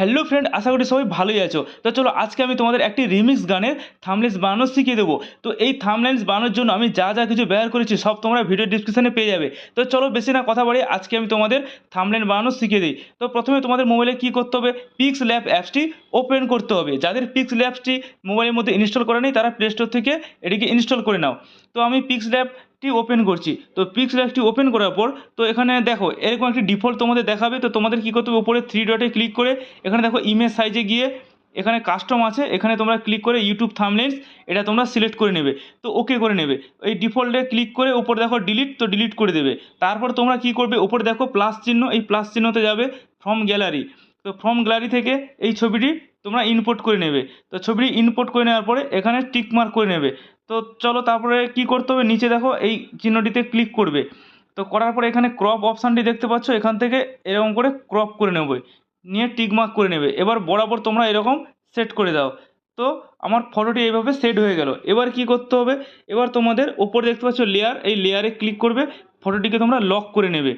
Hello friend আশা করি সবাই ভালোই আছো। তো চলো, আজকে আমি তোমাদের একটি রিমিক্স গানের থামলেন্স বানানো শিখিয়ে দেবো। তো এই থামলেন্স বানানোর জন্য আমি যা যা কিছু ব্যবহার করেছি, সব তোমরা ভিডিও ডিসক্রিপশনে পেয়ে যাবে। তো চলো, বেশি না কথা বাড়িয়ে আজকে আমি তোমাদের থামলেন বানানো শিখিয়ে দিই। তো প্রথমে তোমাদের মোবাইলে কী করতে হবে? পিক্স ল্যাব অ্যাপসটি ওপেন করতে হবে। যাদের পিক্স ল্যাবসটি মোবাইলের মধ্যে ইনস্টল করা নেই, তারা প্লে স্টোর থেকে এটিকে ইনস্টল করে নাও। তো আমি পিক্স ল্যাবটি ওপেন করছি। তো পিক্স ল্যাবটি ওপেন করার পর, তো এখানে দেখো, এরকম একটি ডিফল্ট তোমাদের দেখাবে, তো তোমাদের কী করতে হবে? উপরে থ্রি ডটে ক্লিক করে, এখানে দেখো ইমেজ সাইজে গিয়ে এখানে কাস্টম আছে, এখানে তোমরা ক্লিক করে ইউটিউব থামলেন্স এটা তোমরা সিলেক্ট করে নেবে। তো ওকে করে নেবে। এই ডিফল্টে ক্লিক করে উপরে দেখো ডিলিট তো ডিলিট করে দেবে। তারপর তোমরা কী করবে? উপরে দেখো প্লাস চিহ্ন, এই প্লাস চিহ্নতে যাবে ফ্রম গ্যালারি তো ফ্রম গ্যালারি থেকে এই ছবিটি তোমরা ইনপোর্ট করে নেবে। তো ছবিটি ইনপোর্ট করে নেওয়ার পরে এখানে টিক মার্ক করে নেবে। তো চলো তারপরে কি করতে হবে? নিচে দেখো এই চিহ্নটিতে ক্লিক করবে। তো করার পরে এখানে ক্রপ অপশানটি দেখতে পাচ্ছ, এখান থেকে এরকম করে ক্রপ করে নেবে। নিয়ে টিকমার্ক করে নেবে। এবার বরাবর তোমরা এরকম সেট করে দাও। তো আমার ফটোটি এইভাবে সেট হয়ে গেল। এবার কি করতে হবে? এবার তোমাদের ওপরে দেখতে পাচ্ছ লেয়ার এই লেয়ারে ক্লিক করবে। ফটোটিকে তোমরা লক করে নেবে।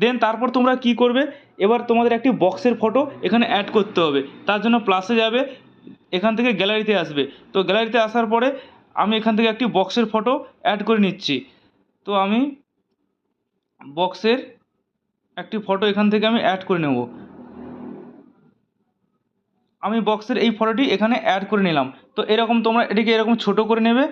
দেন তারপর তোমরা কি করবে? এবার তোমাদের একটি বক্সের ফটো এখানে অ্যাড করতে হবে। তার জন্য প্লাসে যাবে, এখান থেকে গ্যালারিতে আসবে। তো গ্যালারিতে আসার পরে আমি এখান থেকে একটি বক্সের ফটো অ্যাড করে নিচ্ছি। তো আমি বক্সের একটি ফটো এখান থেকে আমি অ্যাড করে নেব। আমি বক্সের এই ফটোটি এখানে অ্যাড করে নিলাম। তো এরকম তোমরা এটিকে এরকম ছোট করে নেবে,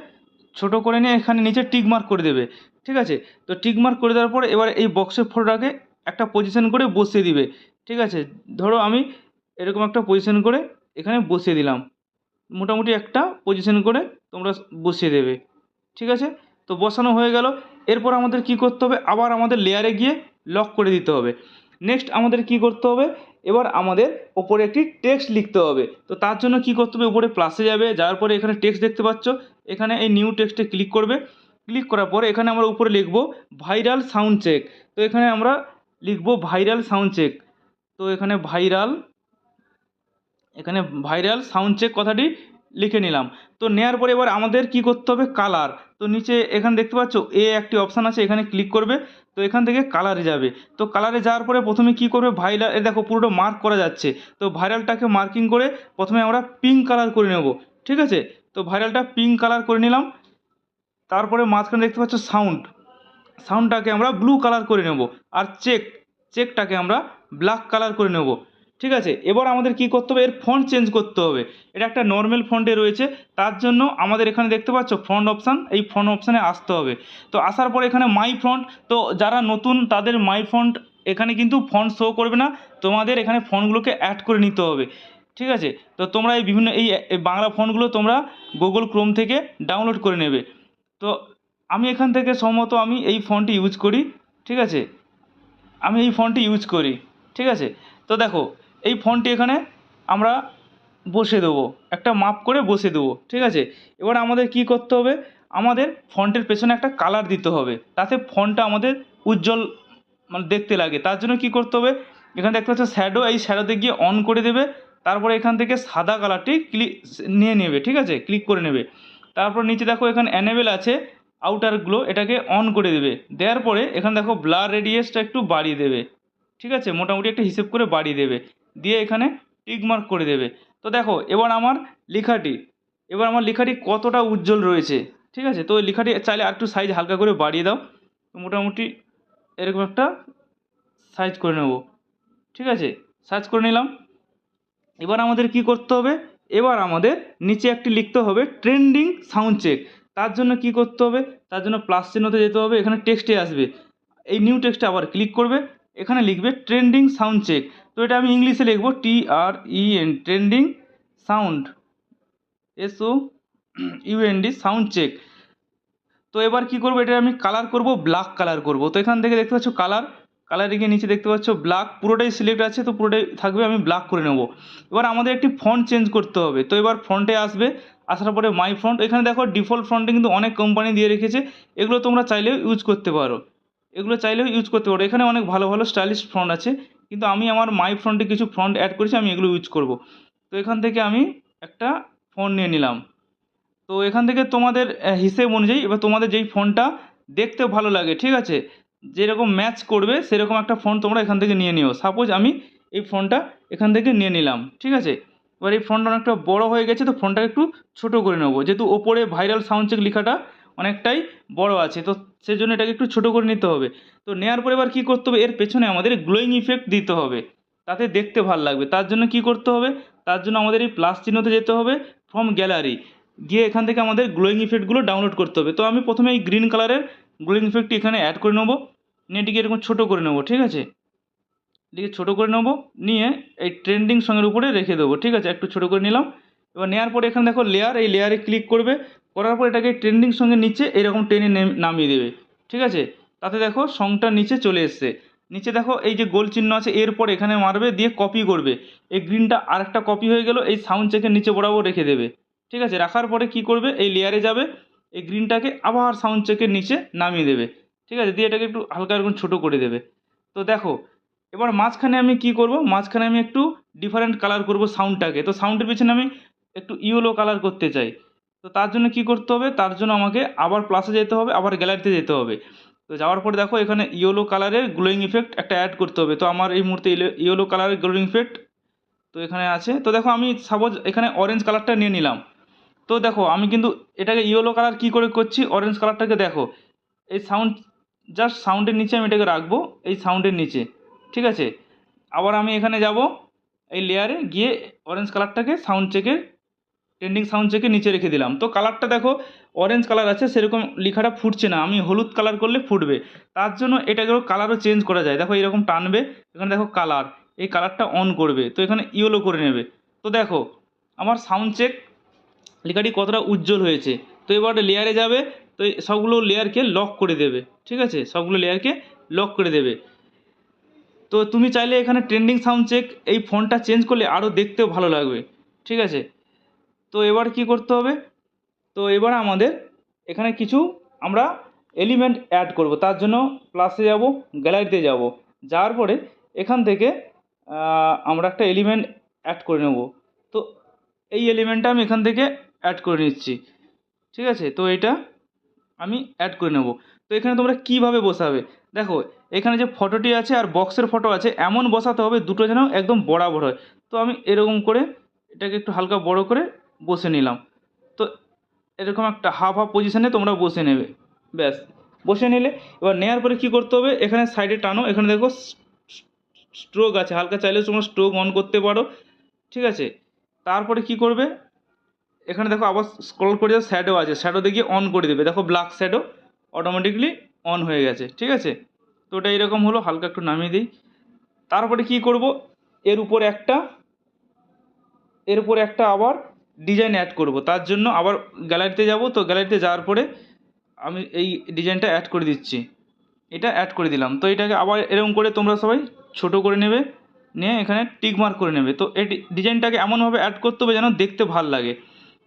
ছোট করে নিয়ে এখানে নিচে টিক মার্ক করে দেবে, ঠিক আছে? তো টিক মার্ক করে দেওয়ার পরে এবার এই বক্সের ফটোটাকে একটা পজিশন করে বসিয়ে দিবে, ঠিক আছে? ধরো আমি এরকম একটা পজিশন করে এখানে বসিয়ে দিলাম। মোটামুটি একটা পজিশন করে তোমরা বসিয়ে দেবে। ঠিক আছে? তো বসানো হয়ে গেল। এরপর আমাদের কি করতে হবে? আবার আমাদের লেয়ারে গিয়ে লক করে দিতে হবে। নেক্সট আমাদের কি করতে হবে? এবার আমাদের ওপরে একটি টেক্সট লিখতে হবে। তো তার জন্য কি করতে হবে? উপরে প্লাসে যাবে। যাওয়ার পরে এখানে টেক্সট দেখতে পাচ্ছ। এখানে এই নিউ টেক্সটে ক্লিক করবে। ক্লিক করার পরে এখানে আমরা উপরে লিখব ভাইরাল সাউন্ড চেক তো এখানে আমরা লিখব ভাইরাল সাউন্ড চেক তো এখানে ভাইরাল এখানে ভাইরাল সাউন্ড চেক কথাটি লিখে নিলাম। তো নেওয়ার পরে এবার আমাদের কি করতে হবে? কালার তো নিচে এখানে দেখতে পাচ্ছ এ একটি অপশান আছে, এখানে ক্লিক করবে। তো এখান থেকে কালারে যাবে। তো কালারে যাওয়ার পরে প্রথমে কি করবে? ভাইরাল এ দেখো পুরোটা মার্ক করা যাচ্ছে। তো ভাইরালটাকে মার্কিং করে প্রথমে আমরা পিঙ্ক কালার করে নেব। ঠিক আছে? তো ভাইরালটা পিঙ্ক কালার করে নিলাম। তারপরে মাঝখানে দেখতে পাচ্ছ সাউন্ড সাউন্ডটাকে আমরা ব্লু কালার করে নেব। আর চেক চেকটাকে আমরা ব্ল্যাক কালার করে নেব। ঠিক আছে? এবার আমাদের কি করতে হবে? এর ফন্ট চেঞ্জ করতে হবে। এটা একটা নর্মাল ফন্টে রয়েছে। তার জন্য আমাদের এখানে দেখতে পাচ্ছ ফন্ট অপশান এই ফন্ট অপশানে আসতে হবে। তো আসার পরে এখানে মাই ফন্ট তো যারা নতুন তাদের মাই ফন্ট এখানে কিন্তু ফন্ট শো করবে না। তোমাদের এখানে ফন্টগুলোকে অ্যাড করে নিতে হবে। ঠিক আছে? তো তোমরা এই বিভিন্ন এই বাংলা ফন্টগুলো তোমরা গুগল ক্রোম থেকে ডাউনলোড করে নেবে। তো আমি এখান থেকে সম্ভবত আমি এই ফন্টটি ইউজ করি। ঠিক আছে? আমি এই ফন্টটি ইউজ করি। ঠিক আছে? তো দেখো এই ফোনটি এখানে আমরা বসে দেবো। একটা মাপ করে বসে দেবো, ঠিক আছে? এবার আমাদের কি করতে হবে? আমাদের ফন্টের পেছনে একটা কালার দিতে হবে। তাতে ফোনটা আমাদের উজ্জ্বল মানে দেখতে লাগে। তার জন্য কি করতে হবে? এখানে দেখতে পাচ্ছ শ্যাডো এই শ্যাডোতে গিয়ে অন করে দেবে। তারপরে এখান থেকে সাদা কালারটি ক্লিক নিয়ে নেবে, ঠিক আছে? ক্লিক করে নেবে। তারপর নিচে দেখো এখানে অ্যানেবেল আছে আউটারগুলো এটাকে অন করে দেবে। দেওয়ার পরে এখানে দেখো ব্লার রেডিয়াসটা একটু বাড়িয়ে দেবে, ঠিক আছে? মোটামুটি একটা হিসেব করে বাড়িয়ে দেবে। দিয়ে এখানে টিক মার্ক করে দেবে। তো দেখো, এবার আমার লেখাটি, এবার আমার লেখাটি কতটা উজ্জ্বল রয়েছে, ঠিক আছে? তো ওই লেখাটি চাইলে আর একটু সাইজ হালকা করে বাড়িয়ে দাও। তো মোটামুটি এরকম একটা সাইজ করে নেব, ঠিক আছে? সাইজ করে নিলাম। এবার আমাদের কি করতে হবে? এবার আমাদের নিচে একটি লিখতে হবে ট্রেন্ডিং সাউন্ড চেক তার জন্য কি করতে হবে? তার জন্য প্লাস চিহ্নতে যেতে হবে। এখানে টেক্সটে আসবে। এই নিউ টেক্সটে আবার ক্লিক করবে। এখানে লিখবে ট্রেন্ডিং সাউন্ড চেক। তো এটা আমি ইংলিশে লিখব T R E N trending sound S O UND sound check. তো এবার কি করব, এটা আমি কালার করব, ব্ল্যাক কালার করব। তো এখান থেকে দেখতে পাচ্ছ কালার, কালারে গিয়ে নিচে দেখতে পাচ্ছ ব্ল্যাক, পুরোটাই সিলেক্ট আছে, তো পুরোটাই থাকবে আমি ব্ল্যাক করে নেব। এবার আমাদের একটি ফন্ট চেঞ্জ করতে হবে। তো এবার ফ্রন্টে আসবে, আসার পরে মাই ফ্রন্ট এখানে দেখো ডিফল্ট ফ্রন্টে কিন্তু অনেক কোম্পানি দিয়ে রেখেছে, এগুলো তোমরা চাইলেও ইউজ করতে পারো। এগুলো চাইলেও ইউজ করতে পারো এখানে অনেক ভালো ভালো স্টাইলিশ ফ্রন্ট আছে। কিন্তু আমি আমার মাই ফ্রন্টে কিছু ফ্রন্ট অ্যাড করেছি, আমি এগুলো ইউজ করব। তো এখান থেকে আমি একটা ফোন নিয়ে নিলাম। তো এখান থেকে তোমাদের হিসেব অনুযায়ী এবার তোমাদের যেই ফোনটা দেখতে ভালো লাগে, ঠিক আছে? যেরকম ম্যাচ করবে, সেরকম একটা ফোন তোমরা এখান থেকে নিয়ে নিও। সাপোজ আমি এই ফোনটা এখান থেকে নিয়ে নিলাম, ঠিক আছে? এবার এই ফোনটা অনেকটা বড় হয়ে গেছে, তো ফোনটাকে একটু ছোটো করে নেব। যেহেতু ওপরে ভাইরাল সাউন্ড চেক লেখাটা অনেকটাই বড় আছে। তো সেজন্য এটাকে একটু ছোটো করে নিতে হবে। তো নেওয়ার পরে এবার কী করতে হবে? এর পেছনে আমাদের গ্লোয়িং ইফেক্ট দিতে হবে। তাতে দেখতে ভালো লাগবে। তার জন্য কী করতে হবে? তার জন্য আমাদের এই প্লাস চিহ্নতে যেতে হবে ফ্রম গ্যালারি গিয়ে এখান থেকে আমাদের গ্লোয়িং ইফেক্টগুলো ডাউনলোড করতে হবে। তো আমি প্রথমে এই গ্রিন কালারের গ্লোয়িং ইফেক্টটি এখানে অ্যাড করে নেব। নিয়ে এটিকে এরকম ছোটো করে নেব, ঠিক আছে? এটিকে ছোটো করে নেব। নিয়ে এই ট্রেন্ডিং সঙ্গের উপরে রেখে দেবো, ঠিক আছে? একটু ছোটো করে নিলাম। এবার নেওয়ার পরে এখানে দেখো লেয়ার এই লেয়ারে ক্লিক করবে। করার পর এটাকে ট্রেন্ডিং সঙ্গে নিচে এরকম টেনে নেম- নামিয়ে দেবে। ঠিক আছে? তাতে দেখো সংটা নিচে চলে এসছে। নিচে দেখো এই যে গোল চিহ্ন আছে, এরপর এখানে মারবে, দিয়ে কপি করবে। এই গ্রিনটা আরেকটা কপি হয়ে গেল, এই সাউন্ড চেকের নিচে বরাবর রেখে দেবে। ঠিক আছে? রাখার পরে কি করবে? এই লেয়ারে যাবে, এই গ্রিনটাকে আবার সাউন্ড চেকের নিচে নামিয়ে দেবে। ঠিক আছে? দিয়ে এটাকে একটু হালকা এরকম ছোটো করে দেবে। তো দেখো, এবার মাঝখানে আমি কি করব? মাঝখানে আমি একটু ডিফারেন্ট কালার করব সাউন্ডটাকে তো সাউন্ডের পিছনে আমি একটু ইয়েলো কালার করতে চাই। তো তার জন্য কি করতে হবে? তার জন্য আমাকে আবার প্লাসে যেতে হবে, আবার গ্যালারিতে যেতে হবে। তো যাওয়ার পরে দেখো, এখানে ইয়েলো কালারের গ্লোয়িং ইফেক্ট একটা অ্যাড করতে হবে। তো আমার এই মুহূর্তে ইয়েলো কালারের গ্লোয়িং ইফেক্ট তো এখানে আছে। তো দেখো, আমি সাপোজ এখানে অরেঞ্জ কালারটা নিয়ে নিলাম। তো দেখো, আমি কিন্তু এটাকে ইয়েলো কালার কী করে করছি? অরেঞ্জ কালারটাকে দেখো। এই সাউন্ড জাস্ট সাউন্ডের নিচে আমি এটাকে রাখব, এই সাউন্ডের নিচে। ঠিক আছে? আবার আমি এখানে যাব, এই লেয়ারে গিয়ে অরেঞ্জ কালারটাকে সাউন্ড চেকের ট্রেন্ডিং সাউন্ড চেকে নিচে রেখে দিলাম। তো কালারটা দেখো অরেঞ্জ কালার আছে, সেরকম লেখাটা ফুটছে না। আমি হলুদ কালার করলে ফুটবে। তার জন্য এটাকেও কালারও চেঞ্জ করা যায়। দেখো এরকম টানবে, এখানে দেখো কালার এই কালারটা অন করবে। তো এখানে ইয়েলো করে নেবে। তো দেখো, আমার সাউন্ড চেক লেখাটি কতটা উজ্জ্বল হয়েছে। তো এবার লেয়ারে যাবে, তো সবগুলো লেয়ারকে লক করে দেবে। ঠিক আছে? সবগুলো লেয়ারকে লক করে দেবে। তো তুমি চাইলে এখানে ট্রেন্ডিং সাউন্ড চেক এই ফোনটা চেঞ্জ করলে আরও দেখতেও ভালো লাগবে। ঠিক আছে? তো এবার কি করতে হবে? তো এবার আমাদের এখানে কিছু আমরা এলিমেন্ট অ্যাড করব। তার জন্য প্লাসে যাব গ্যালারিতে যাব। যাওয়ার পরে এখান থেকে আমরা একটা এলিমেন্ট অ্যাড করে নেব। তো এই এলিমেন্টটা আমি এখান থেকে অ্যাড করে নিচ্ছি। ঠিক আছে? তো এটা আমি অ্যাড করে নেব। তো এখানে তোমরা কীভাবে বসাবে? দেখো, এখানে যে ফটোটি আছে আর বক্সের ফটো আছে, এমন বসাতে হবে দুটো যেন একদম বরাবর হয়। তো আমি এরকম করে এটাকে একটু হালকা বড় করে বসে নিলাম। তো এরকম একটা হাফ হাফ পজিশানে তোমরা বসে নেবে। ব্যাস, বসে নিলে, এবার নেওয়ার পরে কী করতে হবে? এখানে সাইডে টানো, এখানে দেখো স্ট্রোক আছে। হালকা চাইলে তোমরা স্ট্রোক অন করতে পারো। ঠিক আছে? তারপরে কি করবে? এখানে দেখো আবার স্ক্রল করে যাও শ্যাডো আছে। শ্যাডো দেখিয়ে অন করে দেবে। দেখো ব্ল্যাক শ্যাডো অটোমেটিকলি অন হয়ে গেছে। ঠিক আছে? তো ওটা এরকম হলো, হালকা একটু নামিয়ে দিই। তারপরে কি করব? এর উপর একটা, এর উপরে একটা আবার ডিজাইন অ্যাড করব। তার জন্য আবার গ্যালারিতে যাব, তো গ্যালারিতে যাওয়ার পরে আমি এই ডিজাইনটা অ্যাড করে দিচ্ছি। এটা অ্যাড করে দিলাম। তো এটাকে আবার এরকম করে তোমরা সবাই ছোট করে নেবে, নিয়ে এখানে টিক মার্ক করে নেবে। তো এই ডিজাইনটাকে এমনভাবে অ্যাড করতে হবে যেন দেখতে ভালো লাগে।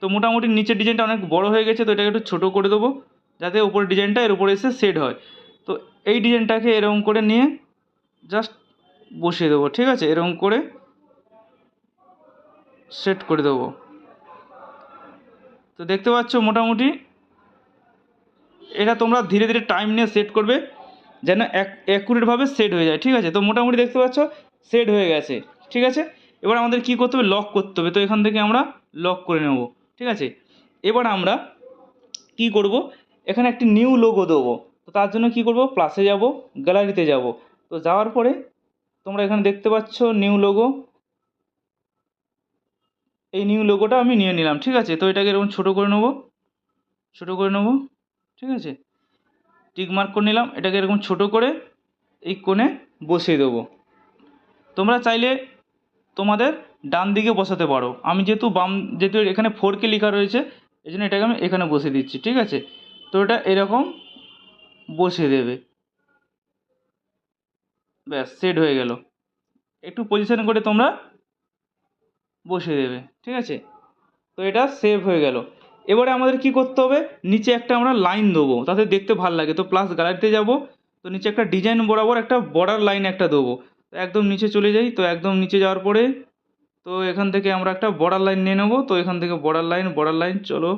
তো মোটামুটি নিচের ডিজাইনটা অনেক বড় হয়ে গেছে, তো এটাকে একটু ছোটো করে দেবো, যাতে উপরের ডিজাইনটা এর উপরে এসে সেট হয়। তো এই ডিজাইনটাকে এরকম করে নিয়ে জাস্ট বসিয়ে দেবো, ঠিক আছে? এরকম করে সেট করে দেবো। তো দেখতে পাচ্ছ মোটামুটি এটা তোমরা ধীরে ধীরে টাইম নিয়ে সেট করবে যেন অ্যাকুরেটভাবে সেট হয়ে যায়, ঠিক আছে? তো মোটামুটি দেখতে পাচ্ছ সেট হয়ে গেছে, ঠিক আছে? এবার আমাদের কী করতে হবে? লক করতে হবে। তো এখান থেকে আমরা লক করে নেব, ঠিক আছে? এবার আমরা কি করব? এখানে একটি নিউ লোগো দেবো। তো তার জন্য কি করব? প্লাসে যাব গ্যালারিতে যাব। তো যাওয়ার পরে তোমরা এখানে দেখতে পাচ্ছ নিউ লোগো এই নিউ লোগোটা আমি নিয়ে নিলাম, ঠিক আছে? তো এটাকে এরকম ছোটো করে নেব। ছোটো করে নেব, ঠিক আছে? টিক মার্ক করে নিলাম, এটাকে এরকম ছোটো করে এই কোণে বসিয়ে দেবো। তোমরা চাইলে তোমাদের ডান দিকে বসাতে পারো। আমি যেহেতু বাম, যেহেতু এখানে ফোর কে লেখা রয়েছে, এই জন্য এটাকে আমি এখানে বসিয়ে দিচ্ছি, ঠিক আছে? তো এটা এরকম বসিয়ে দেবে। ব্যাস সেট হয়ে গেল। একটু পজিশন করে তোমরা বসিয়ে দেবে, ঠিক আছে? তো এটা সেভ হয়ে গেল। এবারে আমাদের কি করতে হবে? নিচে একটা আমরা লাইন দেবো, তাতে দেখতে ভালো লাগে। তো প্লাস গ্যালারিতে যাব, তো নিচে একটা ডিজাইন বরাবর একটা বর্ডার লাইন একটা দেবো। তো একদম নিচে চলে যাই, তো একদম নিচে যাওয়ার পরে, তো এখান থেকে আমরা একটা বর্ডার লাইন নিয়ে নেব। তো এখান থেকে বর্ডার লাইন বর্ডার লাইন চলো।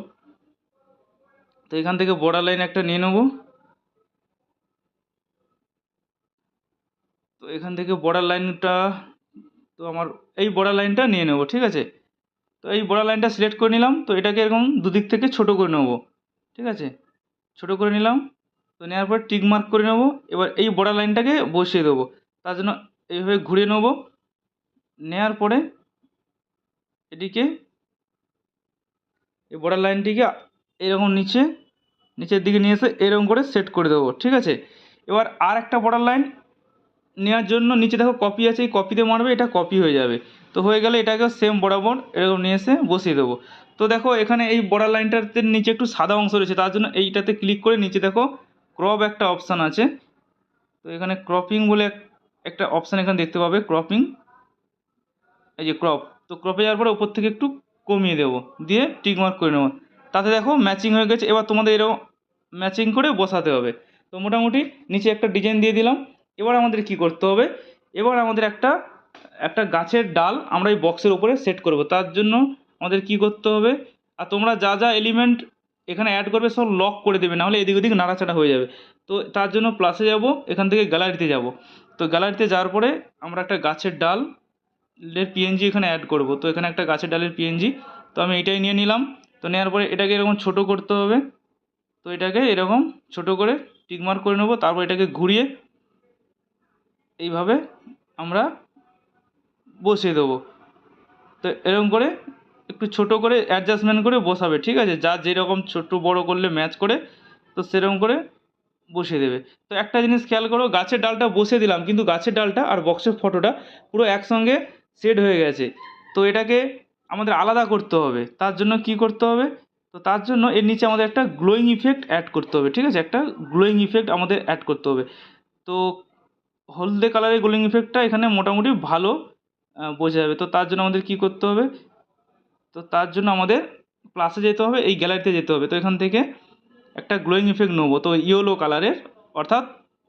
তো এখান থেকে বর্ডার লাইন একটা নিয়ে নেব। তো এখান থেকে বর্ডার লাইনটা তো আমার এই বর্ডার লাইনটা নিয়ে নেব, ঠিক আছে? তো এই বর্ডার লাইনটা সিলেক্ট করে নিলাম, তো এটাকে এরকম দুদিক থেকে ছোটো করে নেব, ঠিক আছে? ছোটো করে নিলাম, তো নেওয়ার পর টিক মার্ক করে নেব, এবার এই বর্ডার লাইনটাকে বসিয়ে দেবো, তার জন্য এইভাবে ঘুরে নেব নেওয়ার পরে এটিকে এই বর্ডার লাইনটিকে এরকম নিচে, নিচের দিকে নিয়ে এসে এরকম করে সেট করে দেবো, ঠিক আছে? এবার আর একটা বর্ডার লাইন নেওয়ার জন্য নিচে দেখো কপি আছে, এই কপিতে মারবে, এটা কপি হয়ে যাবে। তো হয়ে গেলে এটাকে সেম বরাবর এরকম নিয়ে এসে বসিয়ে দেবো। তো দেখো এখানে এই বর্ডার লাইনটাতে নিচে একটু সাদা অংশ রয়েছে, তার জন্য এইটাতে ক্লিক করে নিচে দেখো ক্রপ একটা অপশান আছে। তো এখানে ক্রপিং বলে একটা অপশান এখানে দেখতে পাবে ক্রপিং এই যে ক্রপ তো ক্রপে যাওয়ার পরে উপর থেকে একটু কমিয়ে দেবো, দিয়ে টিকমার্ক করে নেব। তাতে দেখো ম্যাচিং হয়ে গেছে, এবার তোমাদের এরকম ম্যাচিং করে বসাতে হবে। তো মোটামুটি নিচে একটা ডিজাইন দিয়ে দিলাম। এবার আমাদের কি করতে হবে? এবার আমাদের একটা একটা গাছের ডাল আমরা এই বক্সের উপরে সেট করব। তার জন্য আমাদের কি করতে হবে? আর তোমরা যা যা এলিমেন্ট এখানে অ্যাড করবে সব লক করে দেবে, নাহলে এদিক ওদিক নাড়াচাড়া হয়ে যাবে। তো তার জন্য প্লাসে যাব, এখান থেকে গ্যালারিতে যাব। তো গ্যালারিতে যাওয়ার পরে আমরা একটা গাছের ডাল এর পিএনজি এখানে অ্যাড করব। তো এখানে একটা গাছের ডালের পিএনজি তো আমি এটাই নিয়ে নিলাম। তো নেওয়ার পরে এটাকে এরকম ছোট করতে হবে। তো এটাকে এরকম ছোট করে টিকমার্ক করে নেব। তারপর এটাকে ঘুরিয়ে এইভাবে আমরা বসিয়ে দেবো। তো এরকম করে একটু ছোট করে অ্যাডজাস্টমেন্ট করে বসাবে, ঠিক আছে? যা যেরকম ছোট বড় করলে ম্যাচ করে, তো সেরকম করে বসিয়ে দেবে। তো একটা জিনিস খেয়াল করো, গাছের ডালটা বসে দিলাম, কিন্তু গাছের ডালটা আর বক্সের ফটোটা পুরো একসঙ্গে সেট হয়ে গেছে। তো এটাকে আমাদের আলাদা করতে হবে। তার জন্য কি করতে হবে? তো তার জন্য এর নিচে আমাদের একটা গ্লোয়িং ইফেক্ট অ্যাড করতে হবে, ঠিক আছে? একটা গ্লোয়িং ইফেক্ট আমাদের অ্যাড করতে হবে। তো হলদে কালারের গ্লোয়িং ইফেক্টটা এখানে মোটামুটি ভালো বোঝা যাবে। তো তার জন্য আমাদের কি করতে হবে? তো তার জন্য আমাদের প্লাসে যেতে হবে, এই গ্যালারিতে যেতে হবে। তো এখান থেকে একটা গ্লোয়িং ইফেক্ট নেব, তো ইয়েলো কালারের অর্থাৎ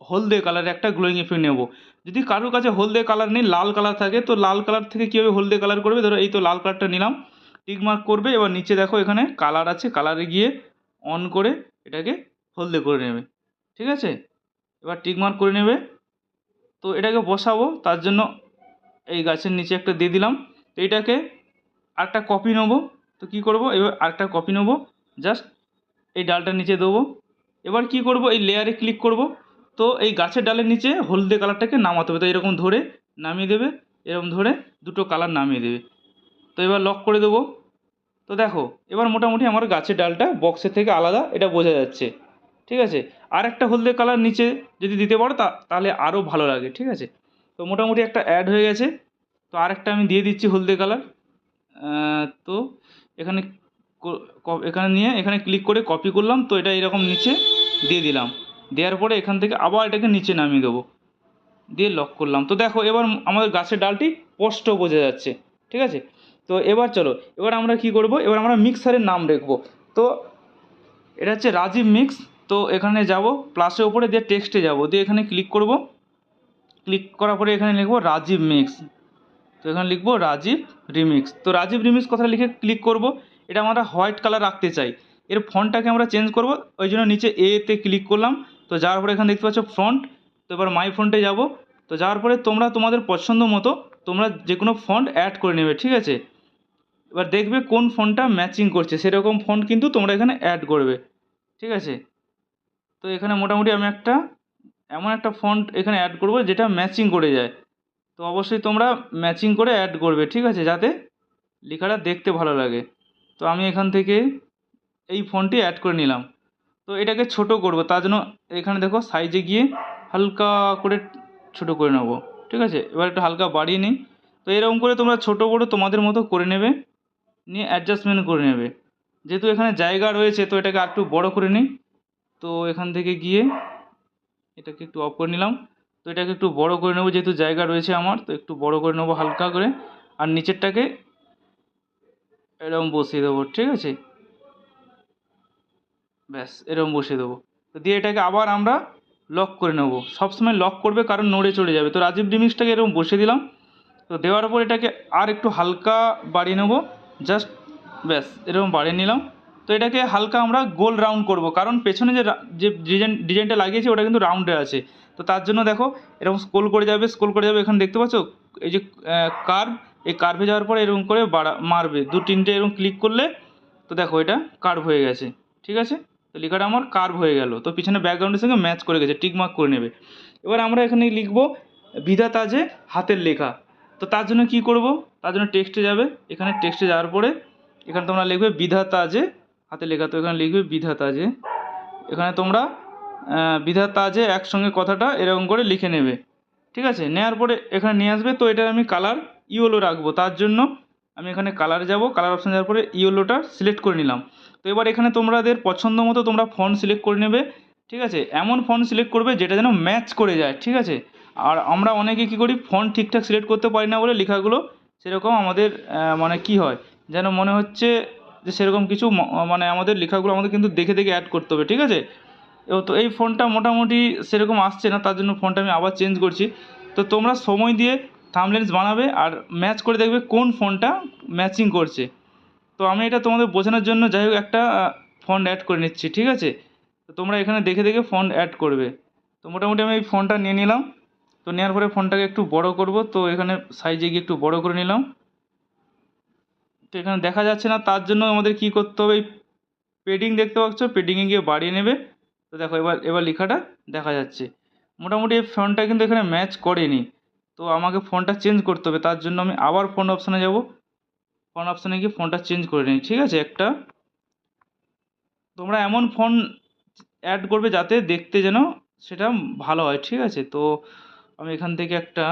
হলদে কালারের একটা গ্লোয়িং ইফেক্ট নেব। যদি কারোর কাছে হলদে কালার নেই, লাল কালার থাকে, তো লাল কালার থেকে কীভাবে হলদে কালার করবে? ধরো এই তো লাল কালারটা নিলাম টিকমার্ক করবে, এবার নিচে দেখো এখানে কালার আছে কালারে গিয়ে অন করে এটাকে হলদে করে নেবে। ঠিক আছে? এবার টিকমার্ক করে নেবে তো এটাকে বসাবো, তার জন্য এই গাছের নিচে একটা দিয়ে দিলাম। তো এটাকে আরেকটা কপি নেব। তো কী করব? এবার আরেকটা কপি নেব। জাস্ট এই ডালটার নিচে দেবো। এবার কি করব? এই লেয়ারে ক্লিক করব। তো এই গাছের ডালের নিচে হলদে কালারটাকে নামাতে হবে। তো এরকম ধরে নামিয়ে দেবে। এরকম ধরে দুটো কালার নামিয়ে দেবে। তো এবার লক করে দেবো। তো দেখো, এবার মোটামুটি আমার গাছের ডালটা বক্সের থেকে আলাদা। এটা বোঝা যাচ্ছে। ঠিক আছে? আর একটা হলদে কালার নিচে যদি দিতে পারো তা, তাহলে আরও ভালো লাগে, ঠিক আছে? তো মোটামুটি একটা অ্যাড হয়ে গেছে। তো আরেকটা আমি দিয়ে দিচ্ছি হলদে কালার তো এখানে এখানে নিয়ে এখানে ক্লিক করে কপি করলাম। তো এটা এরকম নিচে দিয়ে দিলাম। দেওয়ার পরে এখান থেকে আবার এটাকে নিচে নামিয়ে দেবো। দিয়ে লক করলাম। তো দেখো, এবার আমাদের গাছের ডালটি স্পষ্ট বোঝা যাচ্ছে। ঠিক আছে? তো এবার চলো, এবার আমরা কি করব? এবার আমরা মিক্সারের নাম লিখব তো এটা হচ্ছে রাজীব মিক্স তো এখানে যাব প্লাসের উপরে দিয়ে টেক্সটে যাব, দিয়ে এখানে ক্লিক করব। ক্লিক করার পরে এখানে লিখব রাজীব মিক্স তো এখানে লিখব রাজীব রিমিক্স তো রাজীব রিমিক্স কথা লিখে ক্লিক করব। এটা আমরা হোয়াইট কালার রাখতে চাই। এর ফন্টটাকে আমরা চেঞ্জ করব, ওই জন্য নিচে এতে ক্লিক করলাম। তো যাওয়ার পরে এখানে দেখতে পাচ্ছ ফ্রন্ট তো এবার মাই ফন্টে যাব। তো যাওয়ার পরে তোমরা তোমাদের পছন্দ মতো তোমরা যে কোনো ফন্ট অ্যাড করে নেবে, ঠিক আছে? এবার দেখবে কোন ফন্টটা ম্যাচিং করছে। সেরকম ফন্ট কিন্তু তোমরা এখানে অ্যাড করবে, ঠিক আছে? তো এখানে মোটামুটি আমি একটা, এমন একটা ফন্ট এখানে অ্যাড করব যেটা ম্যাচিং করে যায়। তো অবশ্যই তোমরা ম্যাচিং করে অ্যাড করবে, ঠিক আছে? যাতে লেখাটা দেখতে ভালো লাগে। তো আমি এখান থেকে এই ফন্টটি অ্যাড করে নিলাম। তো এটাকে ছোট করব, তার জন্য এখানে দেখো সাইজে গিয়ে হালকা করে ছোট করে নেব, ঠিক আছে? এবার একটু হালকা বাড়িয়ে নিই। তো এরকম করে তোমরা ছোট বড় তোমাদের মতো করে নেবে, নিয়ে অ্যাডজাস্টমেন্ট করে নেবে। যেহেতু এখানে জায়গা রয়েছে, তো এটাকে আরেকটু বড় করে নিই। তো এখান থেকে গিয়ে এটাকে একটু অফ করে নিলাম। তো এটাকে একটু বড় করে নেব, যেহেতু জায়গা রয়েছে আমার, তো একটু বড় করে নেব হালকা করে। আর নিচেরটাকে এরকম বসিয়ে দেবো, ঠিক আছে? ব্যাস, এরকম বসিয়ে দেবো। তো দিয়ে এটাকে আবার আমরা লক করে নেব। সবসময় লক করবে কারণ নড়ে চলে যাবে। তো রাজীব ডিমিক্সটাকে এরকম বসিয়ে দিলাম। তো দেওয়ার পর এটাকে আর একটু হালকা বাড়িয়ে নেব। জাস্ট ব্যাস, এরকম বাড়িয়ে নিলাম। তো এটাকে হালকা আমরা গোল রাউন্ড করব। কারণ পেছনে যে যে ডিজাইন, ডিজাইনটা লাগিয়েছি ওটা কিন্তু রাউন্ডে আছে। তো তার জন্য দেখো, এরকম স্ক্রোল করে যাবে, স্ক্রোল করে যাবে, এখানে দেখতে পাচ্ছ? এই যে কার্ভ, এই কার্ভে যাওয়ার পরে এরকম করে বাড়া, মারবে। দু তিনটে এরকম ক্লিক করলে, তো দেখো এটা কার্ভ হয়ে গেছে। ঠিক আছে? তো লেখাটা আমার কার্ভ হয়ে গেল। তো পিছনে ব্যাকগ্রাউন্ডের সঙ্গে ম্যাচ করে গেছে টিকমার্ক করে নেবে। এবার আমরা এখানে লিখব, বিধাতা যে হাতের লেখা। তো তার জন্য কি করব? তার জন্য টেক্সটে যাবে। এখানে টেক্সটে যাওয়ার পরে, এখানে তোমরা লিখবে, বিধাতা যে হাতে লেখা তো এখানে লিখবে বিধাতা যে। এখানে তোমরা বিধাতা যে একসঙ্গে কথাটা এরকম করে লিখে নেবে। ঠিক আছে? নেওয়ার পরে এখানে নিয়ে আসবে, তো এটার আমি কালার ইয়েলো রাখব। তার জন্য আমি এখানে কালার যাব কালার অপশান যাওয়ার পরে ইয়েলোটা সিলেক্ট করে নিলাম। তো এবার এখানে তোমাদের পছন্দ মতো তোমরা ফন্ট সিলেক্ট করে নেবে। ঠিক আছে? এমন ফন্ট সিলেক্ট করবে যেটা যেন ম্যাচ করে যায়। ঠিক আছে? আর আমরা অনেকে কী করি ফন্ট ঠিকঠাক সিলেক্ট করতে পারি না বলে লেখাগুলো সেরকম আমাদের মানে কি হয়? যেন মনে হচ্ছে যে সেরকম কিছু মানে আমাদের লেখাগুলো আমাদের কিন্তু দেখে দেখে অ্যাড করতে হবে, ঠিক আছে? তো এই ফোনটা মোটামুটি সেরকম আসছে না, তার জন্য ফোনটা আমি আবার চেঞ্জ করছি। তো তোমরা সময় দিয়ে থামলেন্স বানাবে আর ম্যাচ করে দেখবে কোন ফোনটা ম্যাচিং করছে। তো আমি এটা তোমাদের বোঝানোর জন্য যাই হোক একটা ফন্ট অ্যাড করে নিচ্ছি, ঠিক আছে? তো তোমরা এখানে দেখে দেখে ফন্ট অ্যাড করবে। তো মোটামুটি আমি এই ফোনটা নিয়ে নিলাম। তো নেওয়ার পরে ফোনটাকে একটু বড় করব। তো এখানে সাইজে গিয়ে একটু বড় করে নিলাম। তো এখানে দেখা যাচ্ছে না, তার জন্য আমাদের কি করতে হবে? পেডিং দেখতে পাচ্ছ? পেডিংয়ে গিয়ে বাড়িয়ে নেবে। তো দেখো, এবার এবার লেখাটা দেখা যাচ্ছে। মোটামুটি এই ফোনটা কিন্তু এখানে ম্যাচ করেনি। তো আমাকে ফোনটা চেঞ্জ করতে হবে। তার জন্য আমি আবার ফোন অপশানে যাব। ফোন অপশানে গিয়ে ফোনটা চেঞ্জ করে নিই। ঠিক আছে? একটা। তোমরা এমন ফোন অ্যাড করবে যাতে দেখতে যেন সেটা ভালো হয়। ঠিক আছে? তো আমি এখান থেকে একটা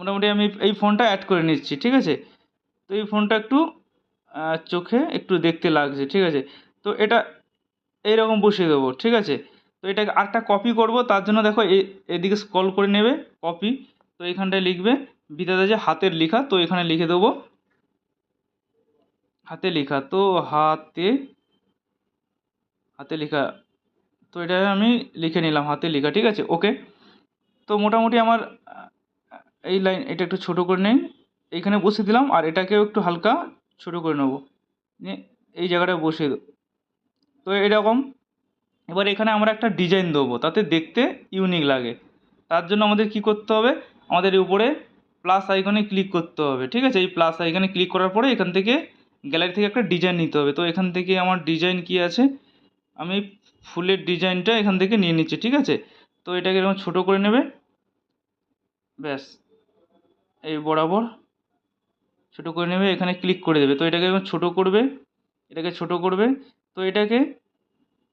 মোটামুটি আমি এই ফোনটা অ্যাড করে নিচ্ছি, ঠিক আছে? তো এই ফোনটা একটু চোখে একটু দেখতে লাগছে, ঠিক আছে? তো এটা এইরকম বসিয়ে দেবো, ঠিক আছে? তো এটাকে আরেকটা কপি করব, তার জন্য দেখো এদিকে স্ক্রল করে নেবে কপি তো এইখানটায় লিখবে, বিধাতা যে হাতের লেখা, তো এখানে লিখে দেবো, হাতে লেখা, তো হাতে হাতে লেখা, তো এটা আমি লিখে নিলাম, হাতে লেখা, ঠিক আছে? ওকে তো মোটামুটি আমার এই লাইন এটা একটু ছোটো করে নেই। এইখানে বসিয়ে দিলাম, আর এটাকেও একটু হালকা ছোটো করে নেব। নিয়ে এই জায়গাটায় বসিয়ে দেবো। তো এরকম। এবার এখানে আমরা একটা ডিজাইন দেবো, তাতে দেখতে ইউনিক লাগে। তার জন্য আমাদের কি করতে হবে? আমাদের উপরে প্লাস আইকনে ক্লিক করতে হবে, ঠিক আছে? এই প্লাস আইকনে ক্লিক করার পরে এখান থেকে গ্যালারি থেকে একটা ডিজাইন নিতে হবে। তো এখান থেকে আমার ডিজাইন কি আছে? আমি ফুলের ডিজাইনটা এখান থেকে নিয়ে নিচ্ছি, ঠিক আছে? তো এটাকে এরকম ছোটো করে নেবে। ব্যাস। এই বরাবর ছোটো করে নেবে, এখানে ক্লিক করে দেবে। তো এটাকে এরকম ছোটো করবে, এটাকে ছোটো করবে, তো এটাকে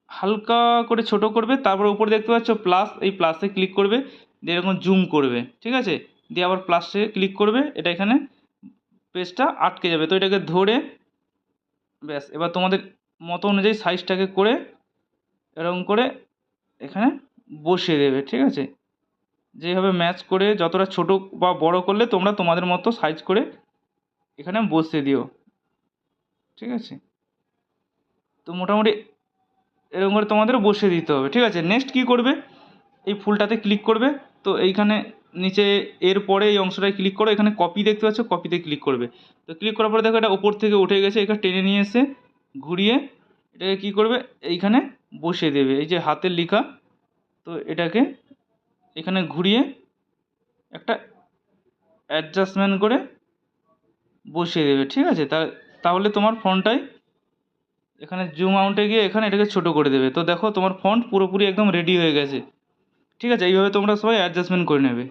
হালকা করে ছোট করবে, তারপর উপরে দেখতে পাচ্ছ প্লাস এই প্লাসে ক্লিক করবে, দিয়ে এরকম জুম করবে, ঠিক আছে? দিয়ে আবার প্লাসে ক্লিক করবে, এটা এখানে পেজটা আটকে যাবে। তো এটাকে ধরে, ব্যাস, এবার তোমাদের মতো অনুযায়ী সাইজটাকে করে, এরকম করে এখানে বসিয়ে দেবে, ঠিক আছে? যেভাবে ম্যাচ করে যতটা ছোট বা বড় করলে তোমরা তোমাদের মতো সাইজ করে এখানে বসিয়ে দিও। ঠিক আছে? তো মোটামুটি এরকম করে তোমাদের বসিয়ে দিতে হবে। ঠিক আছে? নেক্সট কী করবে? এই ফুলটাতে ক্লিক করবে। তো এইখানে নিচে এর পরে এই অংশটায় ক্লিক করো। এখানে কপি দেখতে পাচ্ছ কপিতে ক্লিক করবে। তো ক্লিক করার পরে দেখো এটা ওপর থেকে উঠে গেছে এখানে টেনে নিয়ে এসে ঘুরিয়ে এটাকে কী করবে? এইখানে বসিয়ে দেবে। এই যে হাতের লেখা, তো এটাকে এখানে ঘুরিয়ে একটা অ্যাডজাস্টমেন্ট করে বসিয়ে দেবে, ঠিক আছে? তাহলে তোমার ফোনটাই এখানে জুম আউটে গিয়ে এখানে এটাকে ছোটো করে দেবে। তো দেখো তোমার ফন্ট পুরোপুরি একদম রেডি হয়ে গেছে। ঠিক আছে? এইভাবে তোমরা সবাই অ্যাডজাস্টমেন্ট করে নেবে।